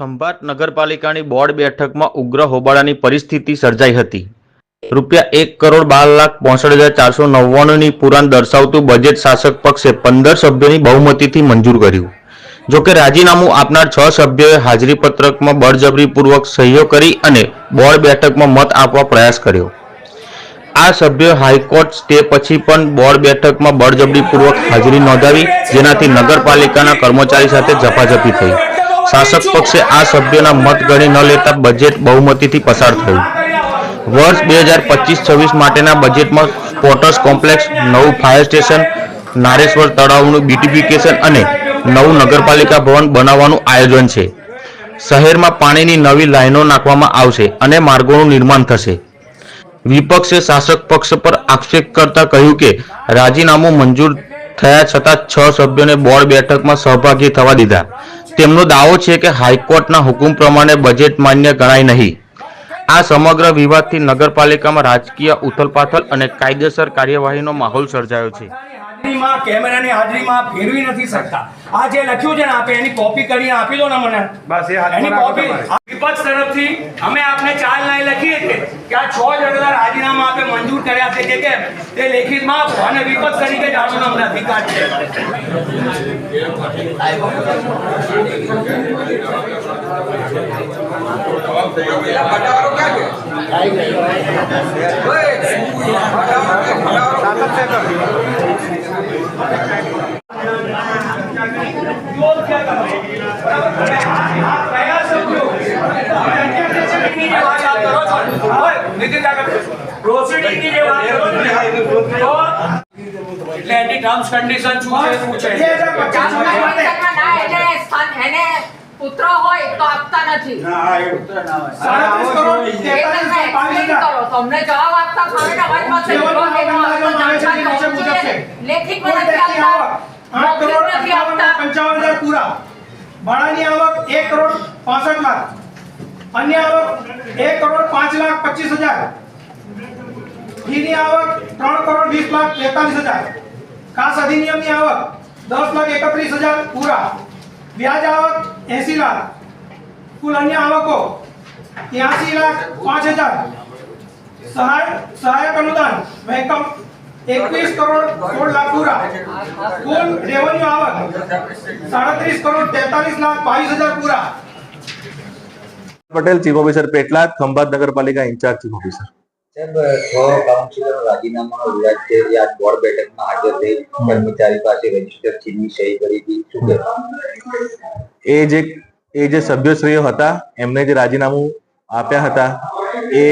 ખંભાત નગરપાલિકાની બોર્ડ બેઠકમાં ઉગ્ર હોબાળાની પરિસ્થિતિ સર્જાઈ હતી. રૂપિયા એક કરોડ બાર લાખ પોસઠ હજાર ચારસો નવ્વાણુંની પુરાણ દર્શાવતું બજેટ શાસક પક્ષે પંદર સભ્યોની બહુમતીથી મંજૂર કર્યું. જોકે રાજીનામું આપનાર છ સભ્યોએ હાજરી પત્રકમાં બળજબરીપૂર્વક સહીઓ કરી અને બોર્ડ બેઠકમાં મત આપવા પ્રયાસ કર્યો. આ સભ્યો હાઈકોર્ટ સ્ટે પછી પણ બોર્ડ બેઠકમાં બળજબરીપૂર્વક હાજરી નોંધાવી, જેનાથી નગરપાલિકાના કર્મચારી સાથે ઝપાઝપી થઈ. શાસક પક્ષે આ સભ્યોના મત ગણી ન લેતા બજેટ બહુમતીથી પસાર થયું. વર્ષ બે હજાર પચીસ છવ્વીસ માટેના બજેટમાં સ્પોર્ટર્સ કોમ્પ્લેક્સ નવું ફાયર સ્ટેશન નારેશ્વર તળાવનું બ્યુટિફિકેશન અને નવું નગરપાલિકા ભવન બનાવવાનું આયોજન છે. શહેરમાં પાણીની નવી લાઈનો નાખવામાં આવશે અને માર્ગોનું નિર્માણ થશે. વિપક્ષે શાસક પક્ષ પર આક્ષેપ કરતા કહ્યું કે રાજીનામું મંજૂર થયા છતાં છ સભ્યોને બોર્ડ બેઠકમાં સહભાગી થવા દીધા. તેમનો દાવો છે કે હાઈકોર્ટના હુકમ પ્રમાણે બજેટ માન્ય ગણાય નહીં. આ સમગ્ર વિવાદથી નગરપાલિકામાં રાજકીય ઉથલપાથલ અને કાયદેસર કાર્યવાહીનો માહોલ સર્જાયો છે. હાજરીમાં કેમેરાની હાજરીમાં ફેરવી નથી શકતા આ જે લખ્યું છે ને આપે એની કોપી કરીને આપી દો ને મને બસ એ એની કોપી. વિપક્ષ તરફથી અમે આપને ચાર લાઈન લખીએ છીએ કે આ છ જણના રાજીનામા આપે મંજૂર કર્યા છે કે કેમ તે લેખિતમાં આપો અને વિપક્ષ તરીકે જાણવાનો અમને અધિકાર છે વિરોધ ક્યાં કરો? પ્રોસિડિંગની જે વાત કરો છો એટલે એની ટર્મ્સ કન્ડિશન શું છે શું છે? ગામના ના એને સ્થાન એને પુત્ર હોય તો આપતા નથી. ના કરોડ એ તમે explain કરો. તમને જવાબ આપતા ફાવે ને અમારી પાસે લેખિત કોઈ નથી આપતા આવક કરોડ નથી આપતા. પંચાવન હજાર પૂરા. ભાડાની આવક એક કરોડ પાસઠ લાખ. અન્ય આવક એક કરોડ પાંચ લાખ પચીસ હજાર. ફીની આવક ત્રણ કરોડ વીસ લાખ તેતાલીસ હજાર. ખાસ અધિનિયમની આવક દસ લાખ એકત્રીસ હજાર પૂરા. વ્યાજ આવક એસી લાખ. કુલ અન્ય આવકો ત્યાસી લાખ પાંચ હજાર. સહાય, સહાયક અનુદાન વહેકમ એકવીસ કરોડ સોળ લાખ પૂરા. કુલ રેવન્યુ આવક સાડત્રીસ કરોડ તેતાલીસ લાખ બાવીસ હજાર પૂરા. પટેલ, ચીફ ઓફિસર પેટલાદ, ખંભાત નગરપાલિકા ઇન્ચાર્જ, ચીફ ઓફિસર. એ જે એ જે સભ્યશ્રીઓ હતા એમને જે રાજીનામું આપ્યા હતા એ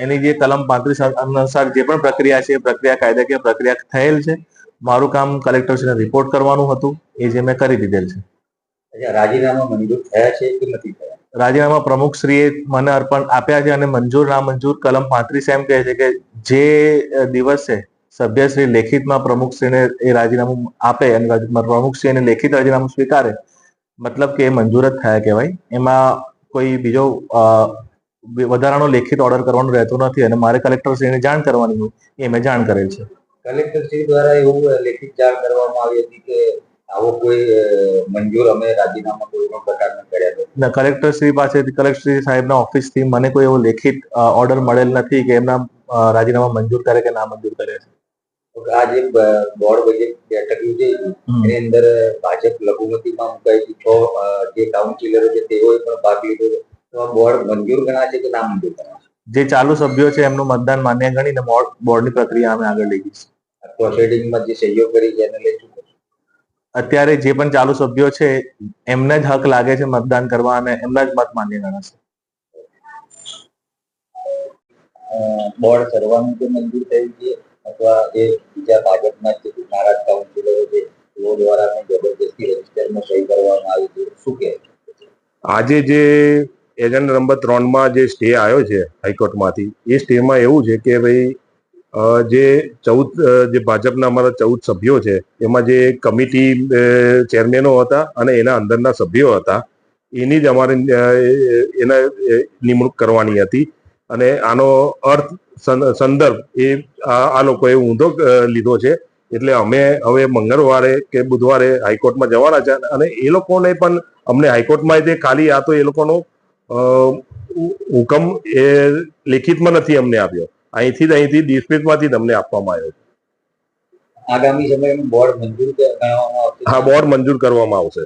એની જે કલમ પાંત્રીસ અનુસાર જે પણ પ્રક્રિયા છે પ્રક્રિયા કાયદાકીય પ્રક્રિયા થયેલ છે. મારું કામ કલેક્ટરશ્રીને રિપોર્ટ કરવાનું હતું. એ જે મેં કરી દીધેલ છે. રાજીનામા મંજૂર થયા છે કે નથી રાજીનામા પ્રમુખશ્રીએ મને અર્પણ આપ્યા છે અને મંજૂર ના મંજૂર કલમ પાંત્રીસ એમ કહે છે કે જે દિવસે સભ્યશ્રી લેખિતમાં પ્રમુખશ્રીને એ રાજીનામું આપે અને પ્રમુખશ્રી એને લેખિત રાજીનામું સ્વીકારે, મતલબ કે એ મંજૂર જ થયા કહેવાય. એમાં કોઈ બીજો વધારાનો લેખિત ઓર્ડર કરવાનો રહેતો નથી અને મારે કલેક્ટરશ્રીને જાણ કરવાની હોય એ મેં જાણ કરેલ છે. કલેક્ટર શ્રી દ્વારા એવું લેખિત જાણ કરવામાં આવી હતી કે આવો કોઈ મંજૂર અમે રાજીનામા કોઈ પણ પ્રકારના કર્યા નથી. કલેક્ટર શ્રી પાસેથી કલેક્ટરશ્રી સાહેબના ઓફિસથી મને કોઈ એવો લેખિત ઓર્ડર મળેલ નથી કે એમના રાજીનામા મંજૂર કરે કે ના મંજૂર કરે છે. આ જે બોર્ડ બજેટ બેઠક યોજાઈ એની અંદર ભાજપ લઘુમતીમાં હતી. છ જે કાઉન્સિલરો છે તેઓએ પણ ભાગ લીધો તો આ બોર્ડ મંજૂર ગણાશે કે ના મંજૂર ગણાશે? જે ચાલુ સભ્યો છે એમનું મતદાન માન્ય ગણીને બોર્ડ બોર્ડની પ્રક્રિયા અમે આગળ લઈ જઈશું પ્રોસિડિંગમાં જે સહયોગ કરી છે એને લઈ? અત્યારે જે પણ ચાલુ સભ્યો છે એમને જ હક લાગે છે મતદાન કરવા અને એમના જ મત માન્ય ગણાશે. બોર્ડ કરવાનું જે મંજૂર થયું છે અથવા એ બીજા ભાજપના જે નારાજ કાઉન્સિલરો છે તેઓ દ્વારા પણ જબરજસ્તી રજીસ્ટરમાં સહી કરવામાં આવી છે. શું કહે આજે જે એજન્ટ નંબર ત્રણમાં જે સ્ટે આવ્યો છે હાઈકોર્ટમાંથી એ સ્ટેમાં એવું છે કે ભાઈ જે ચૌદ જે ભાજપના અમારા ચૌદ સભ્યો છે, એમાં જે કમિટી ચેરમેનો હતા અને એના અંદરના સભ્યો હતા, એની જ અમારે એના નિમણૂક કરવાની હતી. અને આનો અર્થ સંદર્ભ એ આ લોકોએ ઊંધો લીધો છે. એટલે અમે હવે મંગળવારે કે બુધવારે હાઈકોર્ટમાં જવાના છે અને એ લોકોને પણ અમને હાઈકોર્ટમાં જે ખાલી આ તો એ લોકોનો હુકમ એ લેખિતમાં નથી અમને આપ્યો. અહીંથી અહીંથી ડિસ્પેચમાંથી તમને આપવામાં આવ્યો છે. આગામી સમયમાં બોર્ડ મંજૂર હા બોર્ડ મંજૂર કરવામાં આવશે.